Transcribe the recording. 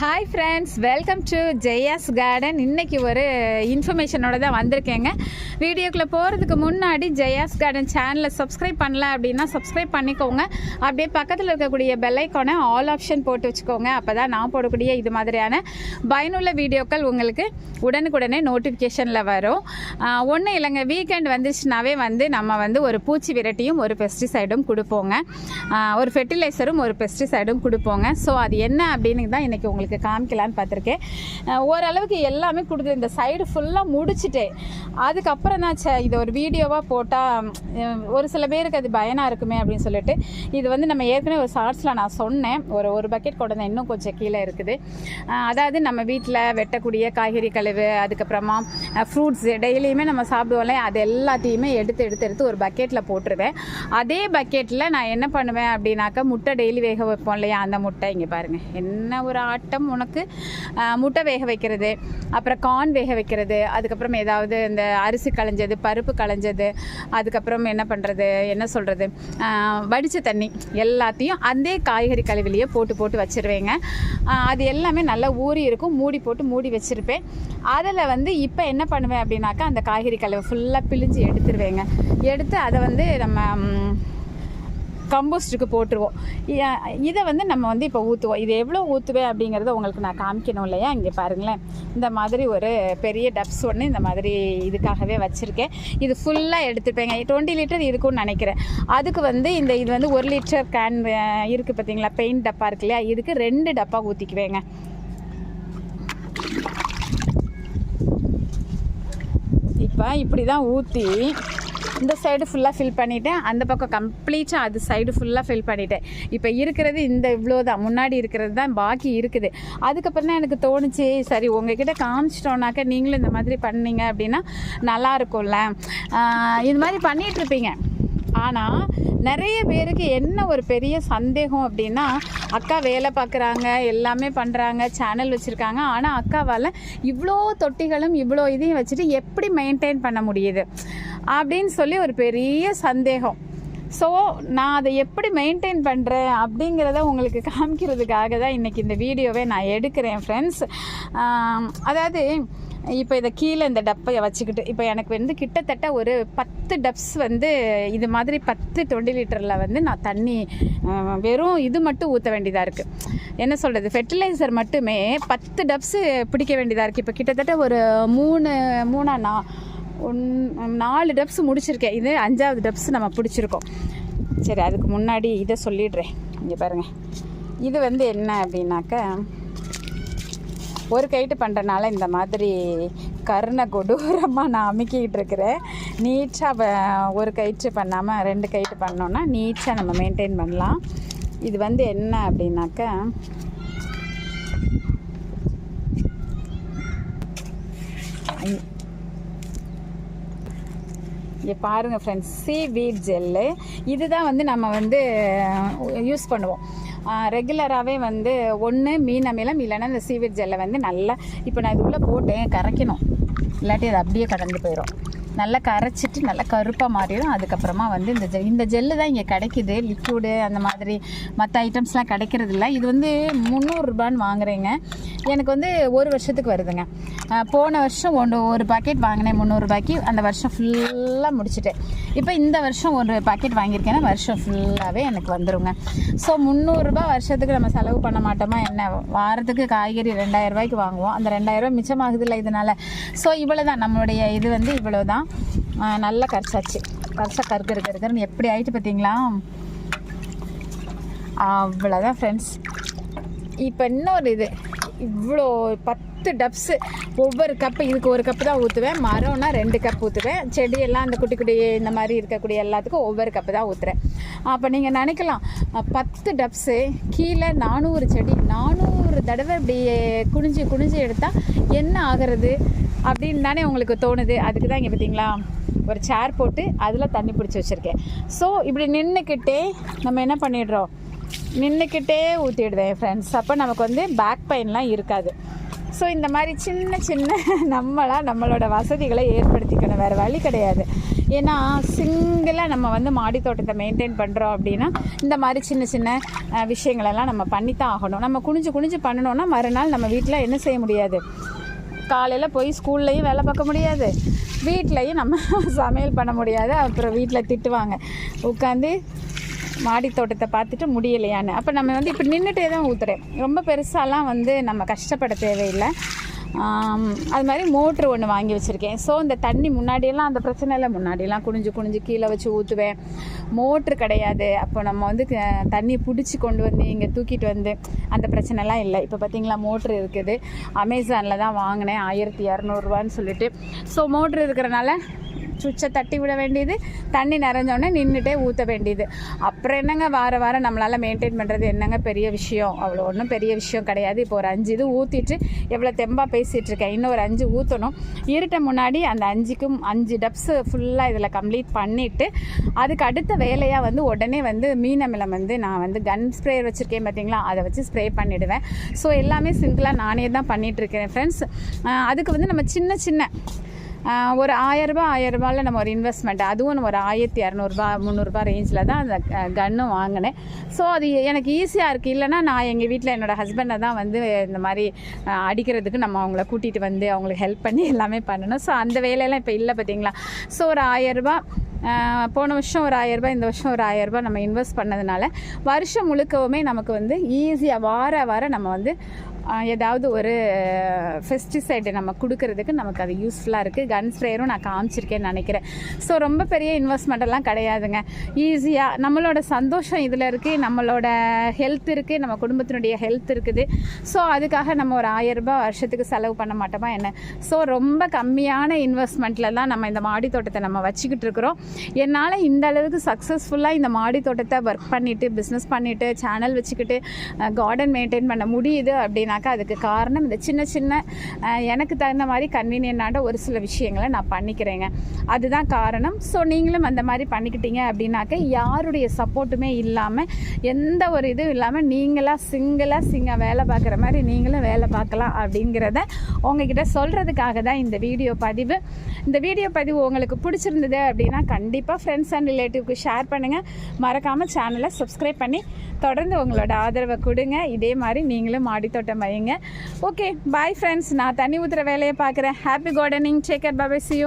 Hi friends welcome to Jaya's garden இன்னைக்கு ஒரு இன்ஃபர்மேஷனோட தான் வந்திருக்கேங்க. வீடியோக்குள்ளே போகிறதுக்கு முன்னாடி ஜெயாஸ் கார்டன் சேனலை சப்ஸ்கிரைப் பண்ணல அப்படின்னா சப்ஸ்கிரைப் பண்ணிக்கோங்க. அப்படியே பக்கத்தில் இருக்கக்கூடிய பெல்லைக்கான ஆல் ஆப்ஷன் போட்டு வச்சுக்கோங்க. அப்போ தான் நான் போடக்கூடிய இது மாதிரியான பயனுள்ள வீடியோக்கள் உங்களுக்கு உடனுக்குடனே நோட்டிஃபிகேஷனில் வரும். ஒன்றும் இல்லைங்க வீக்கெண்ட் வந்துச்சுனாவே வந்து நம்ம வந்து ஒரு பூச்சி விரட்டியும் ஒரு பெஸ்டிசைடும் கொடுப்போங்க. ஒரு ஃபெர்டிலைசரும் ஒரு பெஸ்டிசைடும் கொடுப்போங்க. ஸோ அது என்ன அப்படின்னு தான் இன்றைக்கி உங்களுக்கு காமிக்கலான்னு பார்த்துருக்கேன். ஓரளவுக்கு எல்லாமே கொடுத்து இந்த சைடு ஃபுல்லாக முடிச்சுட்டேன் அதுக்கப்புறம் தான் சே இது ஒரு வீடியோவாக போட்டால் ஒரு சில பேருக்கு அது பயனாக இருக்குமே அப்படின்னு சொல்லிட்டு இது வந்து நம்ம ஏற்கனவே ஒரு ஷார்ட்ஸில் நான் சொன்னேன். ஒரு ஒரு பக்கெட் கொண்டு இன்னும் கொஞ்சம் கீழே இருக்குது. அதாவது நம்ம வீட்டில் வெட்டக்கூடிய காய்கறி கழிவு அதுக்கப்புறமா ஃப்ரூட்ஸ் டெய்லியுமே நம்ம சாப்பிடுவோம்ல அது எல்லாத்தையுமே எடுத்து எடுத்து எடுத்து ஒரு பக்கெட்டில் போட்டுருவேன். அதே பக்கெட்டில் நான் என்ன பண்ணுவேன் அப்படின்னாக்கா முட்டை டெய்லி வேக வைப்போம் இல்லையா? அந்த முட்டை இங்கே பாருங்கள் என்ன ஒரு ஆட்டம். உனக்கு முட்டை வேக வைக்கிறது அப்புறம் கார்ன் வேக வைக்கிறது அதுக்கப்புறம் ஏதாவது இந்த அரிசி களைஞ்சது பருப்பு களைஞ்சது அதுக்கப்புறம் என்ன பண்ணுறது என்ன சொல்கிறது வடித்த தண்ணி எல்லாத்தையும் அதே காய்கறி கழுவிலேயே போட்டு போட்டு வச்சிருவேங்க. அது எல்லாமே நல்லா ஊறி இருக்கும். மூடி போட்டு மூடி வச்சுருப்பேன். அதில் வந்து இப்போ என்ன பண்ணுவேன் அப்படின்னாக்கா அந்த காய்கறி கழுவை ஃபுல்லாக பிழிஞ்சு எடுத்துருவேங்க. எடுத்து அதை வந்து நம்ம கம்போஸ்ட்டுக்கு போட்டுருவோம். இதை வந்து நம்ம வந்து இப்போ ஊற்றுவோம் இது எவ்வளோ ஊற்றுவேன் அப்படிங்கிறத உங்களுக்கு நான் காமிக்கணும் இல்லையா? இங்கே பாருங்களேன். இந்த மாதிரி ஒரு பெரிய டப்ஸ் ஒன்று இந்த மாதிரி இதுக்காகவே வச்சுருக்கேன். இது ஃபுல்லாக எடுத்துப்பேங்க. டுவெண்ட்டி லிட்டர் இருக்கும்னு நினைக்கிறேன். அதுக்கு வந்து இந்த இது வந்து ஒரு லிட்டர் கேன் இருக்குது பார்த்தீங்களா பெயிண்ட் டப்பா இருக்கு இல்லையா? இதுக்கு ரெண்டு டப்பா ஊற்றிக்குவேங்க இப்போ இப்படி தான் ஊற்றி இந்த சைடு ஃபுல்லாக ஃபில் பண்ணிவிட்டேன் அந்த பக்கம் கம்ப்ளீட்டாக அது சைடு ஃபுல்லாக ஃபில் பண்ணிட்டேன். இப்போ இருக்கிறது இந்த இவ்வளோ தான் முன்னாடி இருக்கிறது தான் பாக்கி இருக்குது. அதுக்கப்புறம் தான் எனக்கு தோணுச்சு சரி உங்ககிட்ட காமிச்சிட்டோன்னாக்க நீங்களும் இந்த மாதிரி பண்ணீங்க அப்படின்னா நல்லா இருக்கும்ல. இது மாதிரி பண்ணிகிட்ருப்பீங்க ஆனால் நிறைய பேருக்கு என்ன ஒரு பெரிய சந்தேகம் அப்படின்னா அக்கா வேலை பார்க்குறாங்க எல்லாமே பண்ணுறாங்க சேனல் வச்சுருக்காங்க. ஆனால் அக்காவால் இவ்வளோ தொட்டிகளும் இவ்வளோ இதையும் வச்சுட்டு எப்படி மெயின்டைன் பண்ண முடியுது? அப்படின்னு சொல்லி ஒரு பெரிய சந்தேகம். ஸோ நான் அதை எப்படி மெயின்டைன் பண்ணுறேன் அப்படிங்கிறத உங்களுக்கு காமிக்கிறதுக்காக தான் இன்றைக்கி இந்த வீடியோவை நான் எடுக்கிறேன் ஃப்ரெண்ட்ஸ் அதாவது இப்போ இதை கீழே இந்த டப்பையை வச்சுக்கிட்டு இப்போ எனக்கு வந்து கிட்டத்தட்ட ஒரு பத்து டப்ஸ் வந்து இது மாதிரி பத்து டுவெண்ட்டி லிட்டரில் வந்து நான் தண்ணி வெறும் இது மட்டும் ஊற்ற வேண்டியதாக இருக்குது என்ன சொல்கிறது ஃபெர்டிலைசர் மட்டுமே பத்து டப்ஸு பிடிக்க வேண்டியதாக இருக்குது இப்போ கிட்டத்தட்ட ஒரு மூணு மூணா நான் ஒன் நாலு டப்ஸ் முடிச்சிருக்கேன். இது அஞ்சாவது டப்ஸ் நம்ம பிடிச்சிருக்கோம். சரி அதுக்கு முன்னாடி இதை சொல்லிடுறேன். இங்கே பாருங்கள் இது வந்து என்ன அப்படின்னாக்கா ஒரு கைட்டு பண்ணுறனால இந்த மாதிரி கருணை கொடூரமாக நான் அமுக்கிக்கிட்டு இருக்கிறேன். நீட்டாக ஒரு கயிற்று பண்ணாமல் ரெண்டு கைட்டு பண்ணோன்னா நீட்டாக நம்ம மெயின்டைன் பண்ணலாம். இது வந்து என்ன அப்படின்னாக்கா ஐ- இங்கே பாருங்கள் ஃப்ரெண்ட்ஸ் சீ வீட் ஜெல்லு இதுதான் வந்து நம்ம வந்து யூஸ் பண்ணுவோம். ரெகுலராகவே வந்து ஒன்று மீன் அமிலம் இல்லைன்னா இந்த சீவீட் ஜெல்லை வந்து நல்லா இப்போ நான் இது உள்ளே போட்டேன் கரைக்கணும். இல்லாட்டி அது அப்படியே கடந்து போயிடும் நல்லா கரைச்சிட்டு நல்லா கருப்பாக மாறிடும். அதுக்கப்புறமா வந்து இந்த ஜெல் இந்த ஜெல்லு தான் இங்கே கிடைக்குது. லிக்விடு அந்த மாதிரி மற்ற ஐட்டம்ஸ்லாம் கிடைக்கிறது இல்லை. இது வந்து முந்நூறுரூபான்னு வாங்குறேங்க. எனக்கு வந்து ஒரு வருஷத்துக்கு வருதுங்க. போன வருஷம் ஒன்று ஒரு பாக்கெட் வாங்கினேன் முந்நூறுரூபாய்க்கு அந்த வருஷம் ஃபுல்லாக முடிச்சுட்டேன். இப்போ இந்த வருஷம் ஒரு பாக்கெட் வாங்கியிருக்கேன்னா வருஷம் ஃபுல்லாகவே எனக்கு வந்துருங்க. ஸோ முந்நூறுரூபா வருஷத்துக்கு நம்ம செலவு பண்ண மாட்டோமா என்ன? வாரத்துக்கு காய்கறி ரெண்டாயிரம் ரூபாய்க்கு வாங்குவோம். அந்த ரெண்டாயிரம் ரூபாய் மிச்சமாகுது இல்லை இதனால். ஸோ இவ்வளோ தான் நம்மளுடைய இது வந்து இவ்வளோ தான் நல்லா கரைச்சாச்சு. கரைச்சா கருக்கு இருக்கு இருக்குன்னு எப்படி ஆயிட்டு பார்த்தீங்களா அவ்வளோதான் ஃப்ரெண்ட்ஸ் இப்போ இன்னொரு இது. இவ்வளோ பத்து டப்ஸு. ஒவ்வொரு கப்பு இதுக்கு ஒரு கப்பு தான் ஊற்றுவேன் மரம்னா ரெண்டு கப் ஊற்றுவேன் செடியெல்லாம் அந்த குட்டி குட்டி இந்த மாதிரி இருக்கக்கூடிய எல்லாத்துக்கும் ஒவ்வொரு கப்பு தான் ஊற்றுறேன் அப்போ நீங்கள் நினைக்கலாம். பத்து டப்ஸு கீழே நானூறு செடி நானூறு தடவை இப்படி குனிஞ்சு குனிஞ்சு எடுத்தால் என்ன ஆகிறது? அப்படின்னு தானே உங்களுக்கு தோணுது. அதுக்கு தான் இங்கே பார்த்தீங்களா ஒரு சேர் போட்டு அதில் தண்ணி பிடிச்சி வச்சுருக்கேன். ஸோ இப்படி நின்றுக்கிட்டே நம்ம என்ன பண்ணிடுறோம்? நின்றுக்கிட்டே ஊற்றிடுவேன் ஃப்ரெண்ட்ஸ் அப்போ நமக்கு வந்து பேக் பெயின்லாம் இருக்காது. ஸோ இந்த மாதிரி சின்ன சின்ன நம்மளாக நம்மளோட வசதிகளை ஏற்படுத்திக்கணும். வேறு வழி கிடையாது. ஏன்னா சிங்கிளாக நம்ம வந்து மாடி தோட்டத்தை மெயின்டைன் பண்ணுறோம் அப்படின்னா இந்த மாதிரி சின்ன சின்ன விஷயங்களெல்லாம் நம்ம பண்ணித்தான் ஆகணும். நம்ம குனிஞ்சு குனிஞ்சு பண்ணணும்னா மறுநாள் நம்ம வீட்டில் என்ன செய்ய முடியாது? காலையில் போய் ஸ்கூல்லையும் வேலை பார்க்க முடியாது. வீட்லேயும் நம்ம சமையல் பண்ண முடியாது. அப்புறம் வீட்டில் திட்டுவாங்க. உட்காந்து மாடி தோட்டத்தை பார்த்துட்டு முடியலையான்னு. அப்போ நம்ம வந்து இப்போ நின்றுட்டே தான் ஊற்றுறேன் ரொம்ப பெருசாலாம் வந்து நம்ம கஷ்டப்பட தேவையில்லை. அது மாதிரி மோட்ரு ஒன்று வாங்கி வச்சுருக்கேன். ஸோ இந்த தண்ணி முன்னாடியெல்லாம் அந்த பிரச்சனை இல்லை முன்னாடியெல்லாம் குனிஞ்சு குனிஞ்சு கீழே வச்சு ஊற்றுவேன் மோட்ரு கிடையாது. அப்போ நம்ம வந்து க- தண்ணி பிடிச்சி கொண்டு வந்து இங்கே தூக்கிட்டு வந்து அந்த பிரச்சனைலாம் இல்லை. இப்போ பார்த்தீங்களா மோட்ரு இருக்குது. அமேசானில் தான் வாங்கினேன். ஆயிரத்தி இரநூறுவான்னு சொல்லிட்டு. ஸோ மோட்ரு இருக்கிறனால சுவிட்சை தட்டி விட வேண்டியது தண்ணி நிறைஞ்சோடனே நின்றுட்டே ஊற்ற வேண்டியது. அப்புறம் என்னங்க வார வாரம் நம்மளால் மெயின்டைன் பண்ணுறது என்னங்க பெரிய விஷயம்? அவ்வளோ ஒன்றும் பெரிய விஷயம் கிடையாது. இப்போ ஒரு அஞ்சு இது ஊற்றிட்டு எவ்வளோ தெம்பாக பேசிகிட்டு இருக்கேன். இன்னும் ஒரு அஞ்சு ஊற்றணும் இருட்ட முன்னாடி அந்த அஞ்சுக்கும் அஞ்சு டப்ஸ் ஃபுல்லாக இதில் கம்ப்ளீட் பண்ணிவிட்டு அதுக்கு அடுத்த வேலையாக வந்து உடனே வந்து மீனமிலம் வந்து நான் வந்து கன் ஸ்ப்ரேயர் வச்சுருக்கேன் பார்த்தீங்களா? அதை வச்சு ஸ்ப்ரே பண்ணிவிடுவேன் ஸோ எல்லாமே சிம்பிளாக நானே தான் பண்ணிகிட்ருக்கேன் ஃப்ரெண்ட்ஸ் அதுக்கு வந்து நம்ம சின்ன சின்ன ஒரு ஆயரரூபா ஆயரரூபாவில் நம்ம ஒரு இன்வெஸ்ட்மெண்ட் அதுவும் ஒரு ஆயிரத்தி இரநூறுபா முந்நூறுரூபா ரேஞ்சில் தான் அந்த கன்னும் வாங்கினேன். ஸோ அது எனக்கு ஈஸியாக இருக்குது இல்லைன்னா நான் எங்கள் வீட்டில் என்னோடய ஹஸ்பண்டை தான் வந்து இந்த மாதிரி அடிக்கிறதுக்கு நம்ம அவங்கள கூட்டிகிட்டு வந்து அவங்களுக்கு ஹெல்ப் பண்ணி எல்லாமே பண்ணணும். ஸோ அந்த வேலையெல்லாம் இப்போ இல்லை பார்த்தீங்களா ஸோ ஒரு ஆயரரூபா போன வருஷம் ஒரு ஆயரரூபா இந்த வருஷம் ஒரு ஆயரரூபா நம்ம இன்வெஸ்ட் பண்ணதுனால வருஷம் முழுக்கவுமே நமக்கு வந்து ஈஸியாக வார வாரம் நம்ம வந்து ஏதாவது ஒரு பெஸ்டிசைடு நம்ம கொடுக்கறதுக்கு நமக்கு அது யூஸ்ஃபுல்லாக இருக்குது கன் ஸ்ப்ரேயரும் நான் காமிச்சிருக்கேன்னு நினைக்கிறேன். ஸோ ரொம்ப பெரிய இன்வெஸ்ட்மெண்ட்டெல்லாம் கிடையாதுங்க. ஈஸியாக நம்மளோட சந்தோஷம் இதில் இருக்குது நம்மளோட ஹெல்த் இருக்குது நம்ம குடும்பத்தினுடைய ஹெல்த் இருக்குது. ஸோ அதுக்காக நம்ம ஒரு ஆயரரூபா வருஷத்துக்கு செலவு பண்ண மாட்டோமா என்ன? ஸோ ரொம்ப கம்மியான இன்வெஸ்ட்மெண்ட்டில் தான் நம்ம இந்த மாடி தோட்டத்தை நம்ம வச்சுக்கிட்டு இருக்கிறோம். என்னால் இந்த அளவுக்கு சக்ஸஸ்ஃபுல்லாக இந்த மாடி தோட்டத்தை ஒர்க் பண்ணிவிட்டு பிஸ்னஸ் பண்ணிவிட்டு சேனல் வச்சுக்கிட்டு கார்டன் மெயின்டைன் பண்ண முடியுது அப்படின்னு அப்படின்னாக்கா அதுக்கு காரணம் இந்த சின்ன சின்ன எனக்கு தகுந்த மாதிரி கன்வீனியன்டான ஒரு சில விஷயங்களை நான் பண்ணிக்கிறேங்க. அதுதான் காரணம். ஸோ நீங்களும் அந்த மாதிரி பண்ணிக்கிட்டீங்க அப்படின்னாக்கா யாருடைய சப்போர்ட்டுமே இல்லாமல் எந்த ஒரு இதுவும் இல்லாமல் நீங்களாக சிங்கிளாக சிங்க வேலை பார்க்குற மாதிரி நீங்களும் வேலை பார்க்கலாம் அப்படிங்கிறத உங்ககிட்ட சொல்கிறதுக்காக தான் இந்த வீடியோ பதிவு. இந்த வீடியோ பதிவு உங்களுக்கு பிடிச்சிருந்தது அப்படின்னா கண்டிப்பாக ஃப்ரெண்ட்ஸ் அண்ட் ரிலேட்டிவ்க்கு ஷேர் பண்ணுங்கள் மறக்காமல் சேனலை சப்ஸ்கிரைப் பண்ணி தொடர்ந்து உங்களோட ஆதரவை கொடுங்க. இதே மாதிரி நீங்களும் மாடித்தோட்டம் வையுங்க. ஓகே பாய் ஃப்ரெண்ட்ஸ் நான் தண்ணி ஊற்றுற வேலையை பார்க்குறேன். Happy gardening take care bye see